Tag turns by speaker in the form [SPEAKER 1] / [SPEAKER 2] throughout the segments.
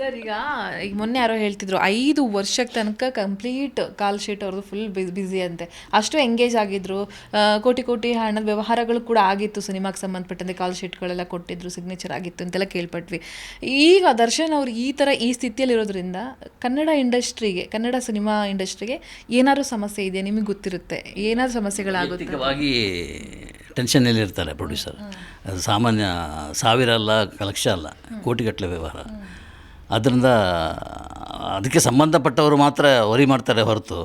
[SPEAKER 1] Sir ಈಗ ಈಗ ಮೊನ್ನೆ ಯಾರೋ ಹೇಳ್ತಿದ್ರು ಐದು ವರ್ಷಕ್ಕೆ ತನಕ ಕಂಪ್ಲೀಟ್ ಕಾಲ್ ಶೀಟ್ ಅವ್ರದ್ದು ಫುಲ್ ಬ್ಯುಸಿ ಅಂತೆ. ಅಷ್ಟು ಎಂಗೇಜ್ ಆಗಿದ್ರು. ಆ, ಕೋಟಿ ಕೋಟಿ ಹಣದ ವ್ಯವಹಾರಗಳು ಕೂಡ ಆಗಿತ್ತು ಸಿನಿಮಾಗೆ ಸಂಬಂಧಪಟ್ಟಂತೆ ಕಾಲ್ ಶೀಟ್ಗಳೆಲ್ಲ ಕೊಟ್ಟಿದ್ರು ಸಿಗ್ನೇಚರ್ ಆಗಿತ್ತು ಅಂತೆಲ್ಲ ಕೇಳ್ಪಟ್ವಿ. ಈಗ ದರ್ಶನ್ ಅವ್ರು ಈ ಥರ ಈ ಸ್ಥಿತಿಯಲ್ಲಿರೋದ್ರಿಂದ ಕನ್ನಡ ಇಂಡಸ್ಟ್ರಿಗೆ ಕನ್ನಡ ಸಿನಿಮಾ ಇಂಡಸ್ಟ್ರಿಗೆ ಏನಾದ್ರು ಸಮಸ್ಯೆ ಇದೆಯಾ? ನಿಮಗೆ ಗೊತ್ತಿರುತ್ತೆ. ಏನಾದ್ರು ಸಮಸ್ಯೆಗಳಾಗುತ್ತೆ?
[SPEAKER 2] ವೈಯಕ್ತಿಕವಾಗಿ ಟೆನ್ಷನ್ನಲ್ಲಿ ಇರ್ತಾರೆ ಪ್ರೊಡ್ಯೂಸರ್ ಅದು ಸಾಮಾನ್ಯ ಸಾವಿರ ಅಲ್ಲ ಲಕ್ಷ ಅಲ್ಲ ಕೋಟಿಗಟ್ಟಲೆ ವ್ಯವಹಾರ. ಆದ್ದರಿಂದ ಅದಕ್ಕೆ ಸಂಬಂಧಪಟ್ಟವರು ಮಾತ್ರ ವರಿ ಮಾಡ್ತಾರೆ ಹೊರತು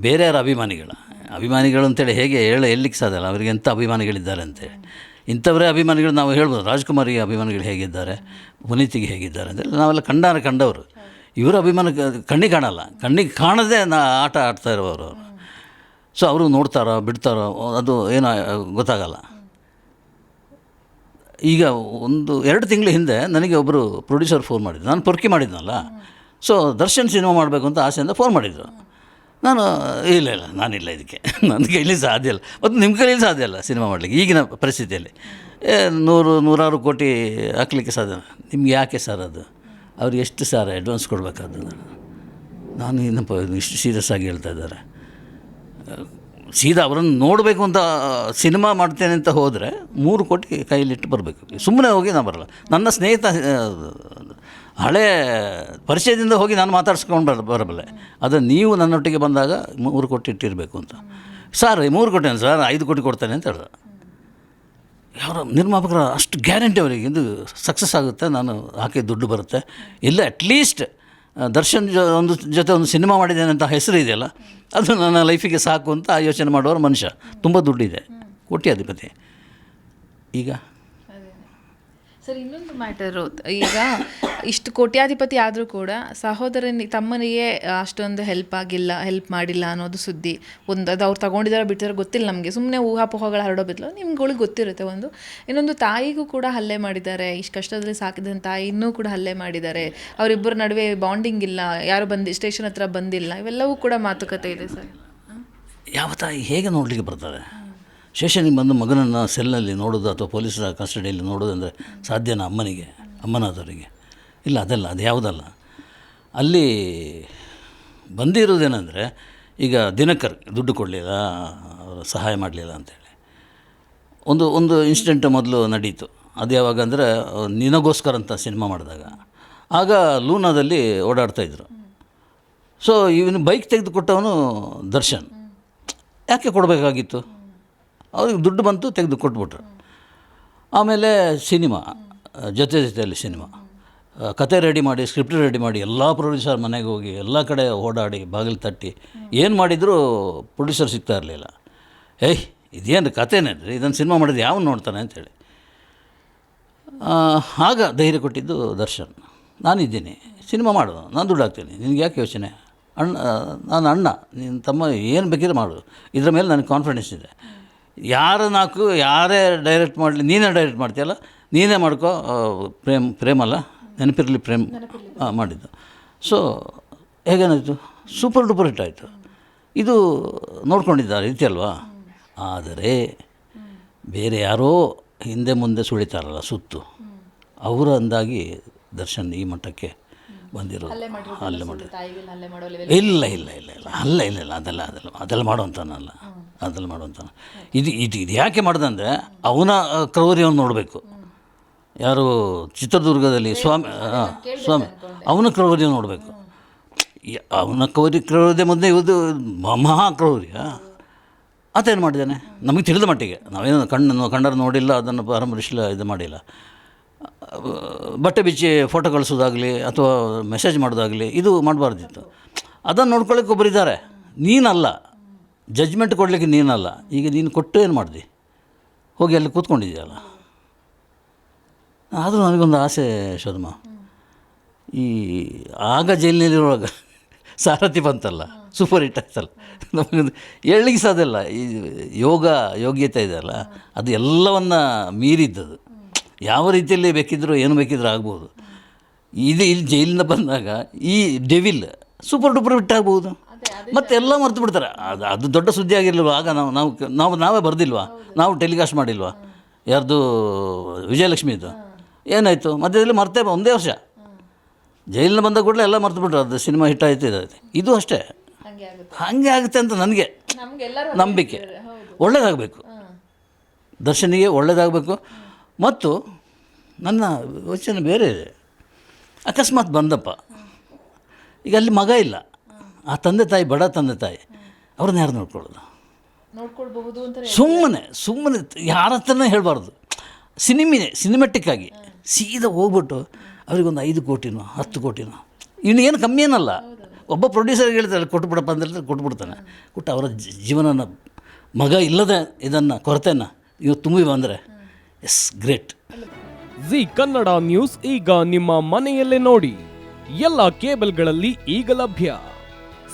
[SPEAKER 2] ಬೇರೆ ಯಾರು ಅಭಿಮಾನಿಗಳ? ಅಭಿಮಾನಿಗಳು ಅಂತೇಳಿ ಹೇಗೆ ಹೇಳ ಹೇಳಲಿಕ್ಕೆ ಸಾಧ್ಯ ಅಲ್ಲ? ಅವರಿಗೆ ಎಂಥ ಅಭಿಮಾನಿಗಳಿದ್ದಾರೆ ಅಂತೇಳಿ. ಇಂಥವರೇ ಅಭಿಮಾನಿಗಳು ನಾವು ಹೇಳ್ಬೋದು ರಾಜ್ಕುಮಾರಿಗೆ ಅಭಿಮಾನಿಗಳು ಹೇಗಿದ್ದಾರೆ, ಪುನೀತಿಗೆ ಹೇಗಿದ್ದಾರೆ ಅಂದರೆ ನಾವೆಲ್ಲ ಕಂಡಾರ ಕಂಡವರು. ಇವರ ಅಭಿಮಾನ ಕಣ್ಣಿಗೆ ಕಾಣಲ್ಲ. ಕಣ್ಣಿಗೆ ಕಾಣದೇ ನಾ ಆಟ ಆಡ್ತಾ ಇರೋರು ಅವರು. ಸೊ ಅವರು ನೋಡ್ತಾರೋ, ಬಿಡ್ತಾರೋ, ಅದು ಏನೋ ಗೊತ್ತಾಗಲ್ಲ. ಈಗ ಒಂದು ಎರಡು ತಿಂಗಳ ಹಿಂದೆ ನನಗೆ ಒಬ್ಬರು ಪ್ರೊಡ್ಯೂಸರ್ ಫೋನ್ ಮಾಡಿದ್ರು. ನಾನು ಪೊರ್ಕಿ ಮಾಡಿದ್ನಲ್ಲ. ಸೊ ದರ್ಶನ್ ಸಿನಿಮಾ ಮಾಡಬೇಕು ಅಂತ ಆಸೆಯಿಂದ ಫೋನ್ ಮಾಡಿದ್ರು. ನಾನು, ಇಲ್ಲ ಇಲ್ಲ, ನಾನಿಲ್ಲ ಇದಕ್ಕೆ. ನನ್ನ ಕೈಲಿ ಸಾಧ್ಯ ಇಲ್ಲ. ಮತ್ತು ನಿಮ್ಮ ಕೈಲಿ ಸಾಧ್ಯ ಇಲ್ಲ ಸಿನಿಮಾ ಮಾಡಲಿಕ್ಕೆ, ಈಗಿನ ಪರಿಸ್ಥಿತಿಯಲ್ಲಿ. ನೂರು, ನೂರಾರು ಕೋಟಿ ಹಾಕ್ಲಿಕ್ಕೆ ಸಾಧ್ಯ ನಿಮ್ಗೆ ಯಾಕೆ ಸರ್ ಅದು? ಅವ್ರಿಗೆ ಎಷ್ಟು ಸರ್ ಅಡ್ವಾನ್ಸ್ ಕೊಡಬೇಕಾದ ನಾನು ಏನಪ್ಪ ಇಷ್ಟು ಸೀರಿಯಸ್ ಆಗಿ ಹೇಳ್ತಾ ಇದ್ದಾರೆ. ಸೀದಾ ಅವರನ್ನು ನೋಡಬೇಕು ಅಂತ ಸಿನಿಮಾ ಮಾಡ್ತೇನೆ ಅಂತ ಹೋದರೆ ಮೂರು ಕೋಟಿ ಕೈಲಿಟ್ಟು ಬರಬೇಕು. ಸುಮ್ಮನೆ ಹೋಗಿ ನಾನು ಬರಲ್ಲ. ನನ್ನ ಸ್ನೇಹಿತ ಹಳೆ ಪರಿಚಯದಿಂದ ಹೋಗಿ ನಾನು ಮಾತಾಡಿಸ್ಕೊಂಡು ಬರ, ಬರಬಲ್ಲೆ. ಅದು ನೀವು ನನ್ನೊಟ್ಟಿಗೆ ಬಂದಾಗ ಮೂರು ಕೋಟಿ ಇಟ್ಟಿರಬೇಕು ಅಂತ. ಸರ್ ಮೂರು ಕೋಟಿ ಸರ್, ಐದು ಕೋಟಿ ಕೊಡ್ತೇನೆ ಅಂತ ಹೇಳ್ದೆ. ಯಾರ ನಿರ್ಮಾಪಕರ ಅಷ್ಟು ಗ್ಯಾರಂಟಿ ಅವರಿಗೆ. ಇದು ಸಕ್ಸಸ್ ಆಗುತ್ತೆ, ನಾನು ಹಾಕಿ ದುಡ್ಡು ಬರುತ್ತೆ. ಇಲ್ಲ ಅಟ್ಲೀಸ್ಟ್ ದರ್ಶನ್ ಜೊ ಒಂದು ಜೊತೆ ಒಂದು ಸಿನಿಮಾ ಮಾಡಿದ್ದೇನೆ ಅಂತ ಹೆಸರು ಇದೆಯಲ್ಲ ಅದು ನನ್ನ ಲೈಫಿಗೆ ಸಾಕು ಅಂತ ಯೋಚನೆ ಮಾಡೋರು ಮನುಷ್ಯ. ತುಂಬ ದುಡ್ಡಿದೆ. ಕೋಟ್ಯಾಧಿಪತಿ. ಈಗ
[SPEAKER 1] ಸರ್ ಇನ್ನೊಂದು ಮ್ಯಾಟರು ಈಗ ಇಷ್ಟು ಕೋಟ್ಯಾಧಿಪತಿ ಆದರೂ ಕೂಡ ಸಹೋದರನಿಗೆ ತಮ್ಮನಿಗೆ ಅಷ್ಟೊಂದು ಹೆಲ್ಪ್ ಆಗಿಲ್ಲ ಹೆಲ್ಪ್ ಮಾಡಿಲ್ಲ ಅನ್ನೋದು ಸುದ್ದಿ. ಒಂದು ಅದು ಅವ್ರು ತಗೊಂಡಿದಾರೋ ಬಿಟ್ಟಿದಾರೋ ಗೊತ್ತಿಲ್ಲ ನಮಗೆ. ಸುಮ್ಮನೆ ಊಹಾಪೋಹಗಳು ಹರಡೋ ಬದಲು ನಿಮ್ಗಳಿಗೆ ಗೊತ್ತಿರುತ್ತೆ ಒಂದು. ಇನ್ನೊಂದು ತಾಯಿಗೂ ಕೂಡ ಹಲ್ಲೆ ಮಾಡಿದ್ದಾರೆ. ಇಷ್ಟು ಕಷ್ಟದಲ್ಲಿ ಸಾಕಿದಂಥ ತಾಯಿನೂ ಕೂಡ ಹಲ್ಲೆ ಮಾಡಿದ್ದಾರೆ. ಅವರಿಬ್ಬರ ನಡುವೆ ಬಾಂಡಿಂಗ್ ಇಲ್ಲ. ಯಾರು ಬಂದು ಸ್ಟೇಷನ್ ಹತ್ರ ಬಂದಿಲ್ಲ. ಇವೆಲ್ಲವೂ ಕೂಡ ಮಾತುಕತೆ ಇದೆ ಸರ್.
[SPEAKER 2] ಯಾವ ತಾಯಿ ಹೇಗೆ ನೋಡಲಿಕ್ಕೆ ಬರ್ತಾರೆ ಸ್ಟೇಷನಿಗೆ ಬಂದು ಮಗನನ್ನು ಸೆಲ್ನಲ್ಲಿ ನೋಡೋದು ಅಥವಾ ಪೊಲೀಸರ ಕಸ್ಟಡಿಯಲ್ಲಿ ನೋಡೋದು ಅಂದರೆ ಸಾಧ್ಯನಾ ಅಮ್ಮನಿಗೆ, ಅಮ್ಮನಾದವರಿಗೆ? ಇಲ್ಲ, ಅದಲ್ಲ, ಅದು ಯಾವುದಲ್ಲ. ಅಲ್ಲಿ ಬಂದಿರೋದೇನೆಂದರೆ, ಈಗ ದಿನಕರ್ ದುಡ್ಡು ಕೊಡಲಿಲ್ಲ ಸಹಾಯ ಮಾಡಲಿಲ್ಲ ಅಂತೇಳಿ. ಒಂದು ಒಂದು ಇನ್ಸಿಡೆಂಟ್ ಮೊದಲು ನಡೀತು. ಅದು ಯಾವಾಗ ಅಂದರೆ, ನಿನಗೋಸ್ಕರ ಅಂತ ಸಿನಿಮಾ ಮಾಡಿದಾಗ. ಆಗ ಲೂನಾದಲ್ಲಿ ಓಡಾಡ್ತಾಯಿದ್ರು ಸೊ ಇವನು ಬೈಕ್ ತೆಗೆದುಕೊಟ್ಟವನು ದರ್ಶನ್. ಯಾಕೆ ಕೊಡಬೇಕಾಗಿತ್ತು? ಅವ್ರಿಗೆ ದುಡ್ಡು ಬಂತು ತೆಗೆದು ಕೊಟ್ಬಿಟ್ರು. ಆಮೇಲೆ ಸಿನಿಮಾ ಜೊತೆ ಜೊತೆಯಲ್ಲಿ ಸಿನಿಮಾ. ಕತೆ ರೆಡಿ ಮಾಡಿ ಸ್ಕ್ರಿಪ್ಟ್ ರೆಡಿ ಮಾಡಿ ಎಲ್ಲ ಪ್ರೊಡ್ಯೂಸರ್ ಮನೆಗೆ ಹೋಗಿ ಎಲ್ಲ ಕಡೆ ಓಡಾಡಿ ಬಾಗಿಲು ತಟ್ಟಿ ಏನು ಮಾಡಿದರೂ ಪ್ರೊಡ್ಯೂಸರ್ ಸಿಗ್ತಾ ಇರಲಿಲ್ಲ. ಏಯ್ ಇದೇನು ಕತೆನೇನ್ರಿ ಇದನ್ನು ಸಿನಿಮಾ ಮಾಡಿದ್ರೆ ಯಾವ ನೋಡ್ತಾನೆ ಅಂತೇಳಿ. ಆ, ಆಗ ಧೈರ್ಯ ಕೊಟ್ಟಿದ್ದು ದರ್ಶನ್. ನಾನಿದ್ದೀನಿ ಸಿನಿಮಾ ಮಾಡೋದು ನಾನು ದುಡ್ಡು ಹಾಕ್ತೀನಿ. ನಿನಗೆ ಯಾಕೆ ಯೋಚನೆ? ಅಣ್ಣ ನಾನು ಅಣ್ಣ ನಿನ್ನ ತಮ್ಮ ಏನು ಬೇಕಿದ್ರೆ ಮಾಡು. ಇದ್ರ ಮೇಲೆ ನನಗೆ ಕಾನ್ಫಿಡೆನ್ಸ್ ಇದೆ. ಯಾರ ನಾಲ್ಕು ಯಾರೇ ಡೈರೆಕ್ಟ್ ಮಾಡಲಿ ನೀನೇ ಡೈರೆಕ್ಟ್ ಮಾಡ್ತೀಯಲ್ಲ? ನೀನೇ ಮಾಡ್ಕೋ ಪ್ರೇಮ್ ಪ್ರೇಮಲ್ಲ? ನೆನಪಿರಲಿ ಪ್ರೇಮ್ ಮಾಡಿದ್ದು. ಸೊ ಹೇಗೇನಾಯಿತು? ಸೂಪರ್ ಡೂಪರ್ ಹಿಟ್ ಆಯಿತು. ಇದು ನೋಡ್ಕೊಂಡಿದ್ದ ರೀತಿ ಅಲ್ವಾ? ಆದರೆ ಬೇರೆ ಯಾರೋ ಹಿಂದೆ ಮುಂದೆ ಸುಳಿತಾರಲ್ಲ ಸುತ್ತು. ಅವರ ಅಂದಾಗಿ ದರ್ಶನ್ ಈ ಮಟ್ಟಕ್ಕೆ ಬಂದಿರೋ ಅಲ್ಲೇ ಮಾಡಿ
[SPEAKER 1] ಇಲ್ಲ
[SPEAKER 2] ಇಲ್ಲ ಇಲ್ಲ ಇಲ್ಲ ಇಲ್ಲ ಅಲ್ಲ ಇಲ್ಲ ಇಲ್ಲ ಅದೆಲ್ಲ ಅದೆಲ್ಲ ಅದೆಲ್ಲ ಮಾಡುವಂತಾನಲ್ಲ ಅದೆಲ್ಲ ಮಾಡುವಂಥ ಇದು ಇದು ಇದು ಯಾಕೆ ಮಾಡ್ದಂದರೆ ಅವನ ಕ್ರೌರ್ಯವನ್ನು ನೋಡಬೇಕು. ಯಾರು ಚಿತ್ರದುರ್ಗದಲ್ಲಿ ಸ್ವಾಮಿ ಹಾಂ ಸ್ವಾಮಿ ಅವನ ಕ್ರೌರ್ಯ ನೋಡಬೇಕು. ಅವನ ಕ್ರೌರ್ಯ ಕ್ರೌರ್ಯ ಮೊದಲೇ ಇದು ಮಹಾ ಕ್ರೌರ್ಯ ಆತೇನು ಮಾಡಿದ್ದಾನೆ? ನಮಗೆ ತಿಳಿದ ಮಟ್ಟಿಗೆ. ನಾವೇನು ಕಣ್ಣನ್ನು ಕಂಡರು ನೋಡಿಲ್ಲ ಅದನ್ನು ಪರಾಮರ್ಶಿಲ್ಲ ಇದು ಮಾಡಿಲ್ಲ. ಬಟ್ಟೆ ಬಿಚ್ಚಿ ಫೋಟೋ ಕಳಿಸೋದಾಗಲಿ ಅಥವಾ ಮೆಸೇಜ್ ಮಾಡೋದಾಗಲಿ ಇದು ಮಾಡಬಾರ್ದಿತ್ತು. ಅದನ್ನು ನೋಡ್ಕೊಳ್ಳೋಕೆ ಒಬ್ಬರಿದ್ದಾರೆ ನೀನಲ್ಲ. ಜಜ್ಮೆಂಟ್ ಕೊಡಲಿಕ್ಕೆ ನೀನಲ್ಲ. ಈಗ ನೀನು ಕೊಟ್ಟು ಏನು ಮಾಡಿದೆ? ಹೋಗಿ ಅಲ್ಲಿ ಕೂತ್ಕೊಂಡಿದ್ದೀಯಲ್ಲ ಆದರೂ ನನಗೊಂದು ಆಸೆ ಶೋಧಮ್ಮ ಈ ಆಗ ಜೈಲಿನಲ್ಲಿರುವಾಗ ಸಾರಥಿ ಬಂತಲ್ಲ ಸೂಪರ್ ಹಿಟ್ ಆಯ್ತಲ್ಲ ನಮಗೊಂದು ಹೇಳಲಿಕ್ಕೆ ಸಾಧ್ಯ ಈ ಯೋಗ ಯೋಗ್ಯತೆ ಇದೆಯಲ್ಲ ಅದು ಎಲ್ಲವನ್ನ ಮೀರಿದ್ದದು. ಯಾವ ರೀತಿಯಲ್ಲಿ ಬೇಕಿದ್ದರೂ ಏನು ಬೇಕಿದ್ರೂ ಆಗ್ಬೋದು. ಇದು ಇಲ್ಲಿ ಜೈಲಿಂದ ಬಂದಾಗ ಈ ಡೆವಿಲ್ ಸೂಪರ್ ಡೂಪರ್ ಹಿಟ್ ಆಗ್ಬೋದು. ಮತ್ತೆ ಎಲ್ಲ ಮರ್ತು ಬಿಡ್ತಾರೆ. ಅದು ಅದು ದೊಡ್ಡ ಸುದ್ದಿ ಆಗಿರ್ಲಿಲ್ವ? ಆಗ ನಾವು ನಾವು ನಾವು ನಾವೇ ಬರ್ದಿಲ್ವಾ? ನಾವು ಟೆಲಿಕಾಸ್ಟ್ ಮಾಡಿಲ್ವಾ? ಯಾರ್ದು ವಿಜಯಲಕ್ಷ್ಮಿದು ಏನಾಯಿತು? ಮಧ್ಯದಲ್ಲಿ ಮರ್ತೇ ಒಂದೇ ವರ್ಷ. ಜೈಲಿನ ಬಂದ ಕೂಡಲೇ ಎಲ್ಲ ಮರ್ತು ಬಿಟ್ರು. ಅದು ಸಿನಿಮಾ ಹಿಟ್ ಆಯ್ತು ಇದೆ ಇದು ಅಷ್ಟೇ.
[SPEAKER 1] ಹಂಗೆ ಆಗುತ್ತೆ.
[SPEAKER 2] ಅಂತ ನನಗೆ ನಂಬಿಕೆ. ಒಳ್ಳೇದಾಗಬೇಕು. ದರ್ಶನಿಗೆ ಒಳ್ಳೇದಾಗಬೇಕು. ಮತ್ತು ನನ್ನ ಯೋಚನೆ ಬೇರೆ ಇದೆ. ಅಕಸ್ಮಾತ್ ಬಂದಪ್ಪ. ಈಗ ಅಲ್ಲಿ ಮಗ ಇಲ್ಲ. ಆ ತಂದೆ ತಾಯಿ ಬಡ ತಂದೆ ತಾಯಿ ಅವ್ರನ್ನ ಯಾರು ನೋಡ್ಕೊಳ್ಳೋದು?
[SPEAKER 1] ನೋಡ್ಕೊಳ್ಬಹುದು ಅಂತ
[SPEAKER 2] ಸುಮ್ಮನೆ ಸುಮ್ಮನೆ ಯಾರ ಹತ್ರನೇ ಹೇಳಬಾರ್ದು. ಸಿನಿಮಿನೇ ಸಿನಿಮೆಟಿಕ್ ಆಗಿ ಸೀದಾ ಹೋಗ್ಬಿಟ್ಟು ಅವರಿಗೊಂದು ಐದು ಕೋಟಿನೋ ಹತ್ತು ಕೋಟಿನೋ ಇನ್ನು ಏನು ಕಮ್ಮಿ ಏನಲ್ಲ. ಒಬ್ಬ ಪ್ರೊಡ್ಯೂಸರ್ ಹೇಳ್ತಾರೆ ಕೊಟ್ಬಿಡಪ್ಪ ಅಂತ ಕೊಟ್ಬಿಡ್ತಾನೆ. ಕೊಟ್ಟು ಅವರ ಜೀವನನ ಮಗ ಇಲ್ಲದೆ ಇದನ್ನು ಕೊರತೆನ ಇವತ್ತು ತುಂಬಿ ಬಂದರೆ yes great.
[SPEAKER 3] Zee Kannada news ಈಗ ನಿಮ್ಮ ಮನೆಯಲ್ಲೇ ನೋಡಿ. ಎಲ್ಲ ಕೇಬಲ್ಗಳಲ್ಲಿ ಈಗ ಲಭ್ಯ.